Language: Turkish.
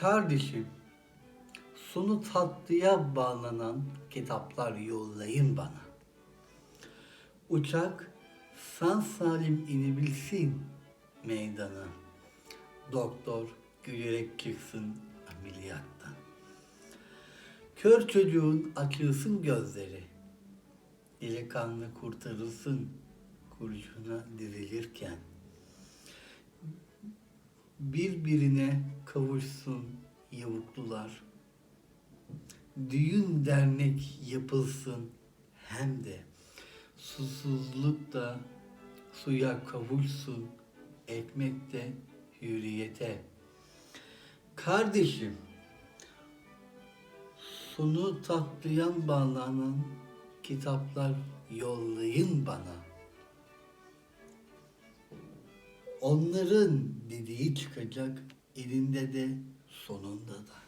Kardeşim, sonu tatlıya bağlanan kitaplar yollayın bana. Uçak sağ salim inebilsin meydana. Doktor gülerek çıksın ameliyattan. Kör çocuğun açılsın gözleri. Delikanlı kurtarılsın kurşuna dizilirken. Birbirine kavuşsun yavuklular. Düğün dernek yapılsın hem de susuzluk da suya kavuşsun ekmek de hürriyete. Kardeşim, sonu tatlıyan bağlanan kitaplar yollayın bana. Onların dediği çıkacak elinde de sonunda da.